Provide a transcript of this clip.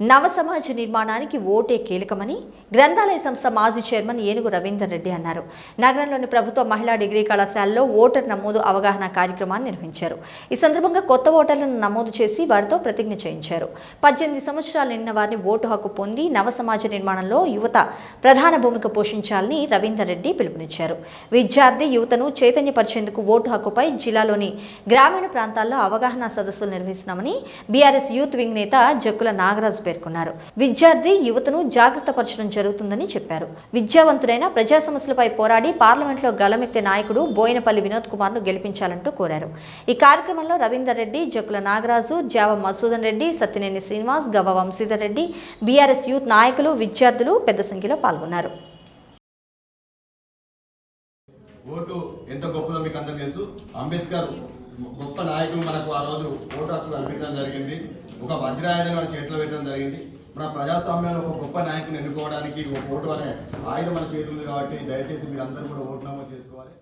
నవ సమాజ నిర్మాణానికి ఓటే కీలకమని గ్రంథాలయ సంస్థ మాజీ చైర్మన్ ఏనుగు రవీందర్ రెడ్డి అన్నారు. నగరంలోని ప్రభుత్వ మహిళా డిగ్రీ కళాశాలలో ఓటర్ నమోదు అవగాహన కార్యక్రమాన్ని నిర్వహించారు. ఈ సందర్భంగా కొత్త ఓటర్లను నమోదు చేసి వారితో ప్రతిజ్ఞ చేయించారు. పద్దెనిమిది సంవత్సరాలు నిండిన వారిని ఓటు హక్కు పొంది నవ సమాజ నిర్మాణంలో యువత ప్రధాన భూమిక పోషించాలని రవీందర్ రెడ్డి పిలుపునిచ్చారు. విద్యార్థి యువతను చైతన్యపరిచేందుకు ఓటు హక్కుపై జిల్లాలోని గ్రామీణ ప్రాంతాల్లో అవగాహన సదస్సులు నిర్వహిస్తున్నామని బీఆర్ఎస్ యూత్ వింగ్ నేత జక్కుల నాగరాజు పేర్కొన్నారు. విద్యార్థి యువతను జాగ్రత్త పరచడం జరుగుతుందని చెప్పారు. విద్యావంతుడైన ప్రజా సమస్యలపై పోరాడి పార్లమెంట్లో గలమెత్తే నాయకుడు బోయినపల్లి వినోద్ కుమార్ను గెలిపించాలంటూ కోరారు. ఈ కార్యక్రమంలో రవీందర్ రెడ్డి జక్కుల నాగరాజు జావ మధుసూదన్ రెడ్డి సత్యనేని శ్రీనివాస్ గవ వంశీధర్ రెడ్డి బీఆర్ఎస్ యూత్ నాయకులు విద్యార్థులు పెద్ద సంఖ్యలో పాల్గొన్నారు. ఓటు ఎంత గొప్పదో మీకు అందరికీ తెలుసు. అంబేద్కర్ గొప్ప నాయకులు మనకు ఆ రోజు ఓటు హక్కు కల్పించడం జరిగింది. ఒక వజ్రాయుధం మన చేతిలో పెట్టడం జరిగింది. మన ప్రజాస్వామ్యంలో ఒక గొప్ప నాయకుని ఎన్నుకోవడానికి ఒక ఓటు అనే ఆయుధం మన చేతులు ఉంది కాబట్టి దయచేసి మీరు అందరూ కూడా ఓటు నమోదు చేసుకోవాలి.